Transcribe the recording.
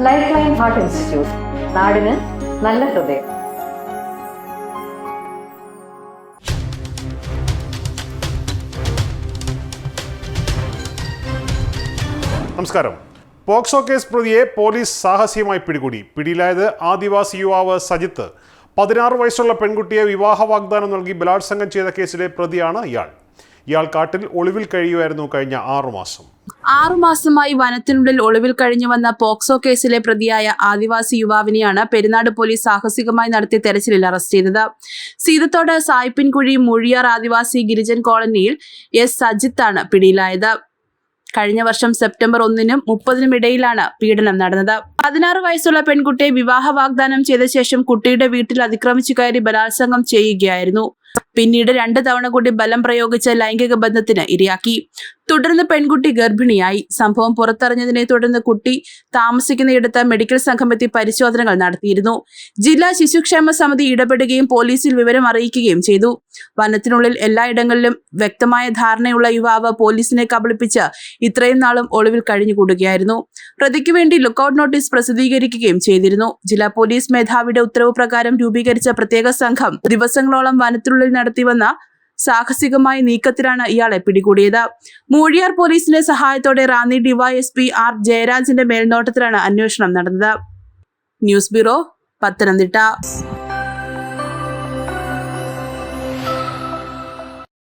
Life line heart institute നാടിന് നല്ല ഹൃദയം. നമസ്കാരം. പോക്സോ കേസ് പ്രതിയെ പോലീസ് സാഹസികമായി പിടികൂടി. പിടിയിലായത് ആദിവാസി യുവാവ് സജിത്ത്. പതിനാറ് വയസ്സുള്ള പെൺകുട്ടിയെ വിവാഹ വാഗ്ദാനം നൽകി ബലാത്സംഗം ചെയ്ത കേസിലെ പ്രതിയാണ് ഇയാൾ. ഇയാൾ കാട്ടിൽ ഒളിവിൽ കഴിയുമായിരുന്നു കഴിഞ്ഞ ആറുമാസം. ആറുമാസമായി വനത്തിനുള്ളിൽ ഒളിവിൽ കഴിഞ്ഞു വന്ന പോക്സോ കേസിലെ പ്രതിയായ ആദിവാസി യുവാവിനെയാണ് പെരുന്നാട് പോലീസ് സാഹസികമായി നടത്തിയ തെരച്ചിലിൽ അറസ്റ്റ് ചെയ്തത്. സീതത്തോട് സായിപ്പിൻകുഴി മുഴിയാർ ആദിവാസി ഗിരിജൻ കോളനിയിൽ എസ് സജിത്താണ് പിടിയിലായത്. കഴിഞ്ഞ വർഷം സെപ്റ്റംബർ ഒന്നിനും മുപ്പതിനും ഇടയിലാണ് പീഡനം നടന്നത്. പതിനാറ് വയസ്സുള്ള പെൺകുട്ടിയെ വിവാഹ വാഗ്ദാനം ചെയ്ത ശേഷം കുട്ടിയുടെ വീട്ടിൽ അതിക്രമിച്ചു കയറി ബലാത്സംഗം ചെയ്യുകയായിരുന്നു. പിന്നീട് രണ്ട് തവണ കൂടി ബലം പ്രയോഗിച്ച ലൈംഗിക ബന്ധത്തിന് ഇരയാക്കി. തുടർന്ന് പെൺകുട്ടി ഗർഭിണിയായി. സംഭവം പുറത്തറിഞ്ഞതിനെ തുടർന്ന് കുട്ടി താമസിക്കുന്നയിടത്ത് മെഡിക്കൽ സംഘം എത്തി പരിശോധനകൾ നടത്തിയിരുന്നു. ജില്ലാ ശിശുക്ഷേമ സമിതി ഇടപെടുകയും പോലീസിൽ വിവരം അറിയിക്കുകയും ചെയ്തു. വനത്തിനുള്ളിൽ എല്ലായിടങ്ങളിലും വ്യക്തമായ ധാരണയുള്ള യുവാവ് പോലീസിനെ കബളിപ്പിച്ച് ഇത്രയും നാളും ഒളിവിൽ കഴിഞ്ഞുകൂടുകയായിരുന്നു. പ്രതിക്ക് വേണ്ടി ലുക്കൌട്ട് നോട്ടീസ് പ്രസിദ്ധീകരിക്കുകയും ചെയ്തിരുന്നു. ജില്ലാ പോലീസ് മേധാവിയുടെ ഉത്തരവ് പ്രകാരം രൂപീകരിച്ച പ്രത്യേക സംഘം ദിവസങ്ങളോളം വനത്തിനുള്ളിൽ നടത്തിവന്ന സാഹസികമായ നീക്കത്തിലാണ് ഇയാളെ പിടികൂടിയത്. മൂഴിയാർ പോലീസിന്റെ സഹായത്തോടെ റാന്നി ഡിവൈഎസ്പി ആർ ജയരാജിന്റെ മേൽനോട്ടത്തിലാണ് അന്വേഷണം നടന്നത്. News bureau Pathanamthitta.